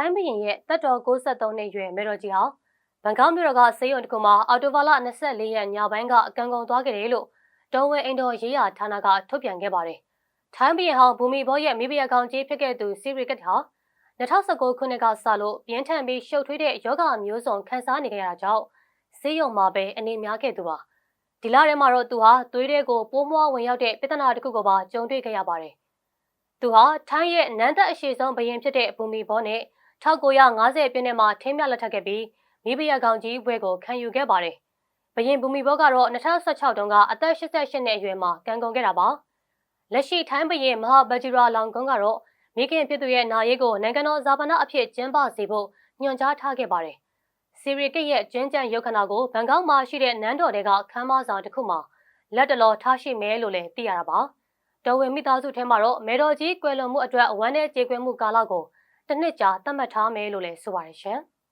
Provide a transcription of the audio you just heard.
ထိုင်းဘုရင်ရဲ့တက်တော်63နှစ်ရွယ်မေတော်ကြီးဟာဘန်ကောက်မြို့တော်ကစေယုံတစ်ခုမှာအော်တိုဘာလ24ရက်ညပိုင်းကအကံကုန်သွားခဲ့တယ်လို့တော်ဝင်အိမ်တော်ရေးရာဌာနကထုတ်ပြန်ခဲ့ပါတယ်။ထိုင်းဘုရင်ဟောင်းဘူမီဘောရဲ့မိဖုရားကောင်ကြီးဖြစ်ခဲ့သူစီရီကတ်ဟာ2019ခုနှစ်ကစလို့ပြင်းထန်ပြီးရှုပ်ထွေးတဲ့ယောဂမျိုးစုံခံစားနေကြရတာကြောင့်စေယုံမှာပဲအနေများခဲ့သူပါ။ဒီလထဲမှာတော့သူဟာသွေးတွေကိုပိုးမွှားဝင်ရောက်တဲ့ပြဿနာတစ်ခုကိုပါကြုံတွေ့ခဲ့ရပါတယ်။သူဟာထိုင်းရဲ့နန်းသက်အရှိဆုံးဘုရင်ဖြစ်တဲ့ဘူမီဘောနဲ့ 1950ပြည့်နှစ်မှာထိမ်းမြလက်ထပ်ခဲ့ပြီးမိဖုရားကောင်ကြီးဘွဲကိုခံယူခဲ့ပါတယ်။ဘရင်ဘူမီဘောကတော့2016တုန်းကအသက်88နှစ်အရွယ်မှာကံကုန်ခဲ့တာပါ။လက်ရှိထိုင်းဘရင်မဟာဗဂျီရာလောင်ကွန်းကတော့မိခင်ဖြစ်သူရဲ့နာရေးကိုနိုင်ငံတော်ဇာပနာအဖြစ်ကျင်းပစေဖို့ညွှန်ကြားထားခဲ့ပါတယ်။စီရီကစ်ရဲ့ကျွင်းကြံရုပ်ခဏကိုဘန်ကောက်မှာရှိတဲ့နန်းတော်တွေကခမ်းမဆောင်တစ်ခုမှာလက်တလောထားရှိမယ်လို့လည်းသိရတာပါ။တော်ဝင်မိသားစုထဲမှာတော့မေတော်ကြီးကွယ်လွန်မှုအတွက်အဝမ်းနဲ့ကြေကွဲမှုကာလကို တစ်နှစ်ကြာသတ်မှတ်ထားမယ်လို့လည်းဆိုပါတယ်ရှင်။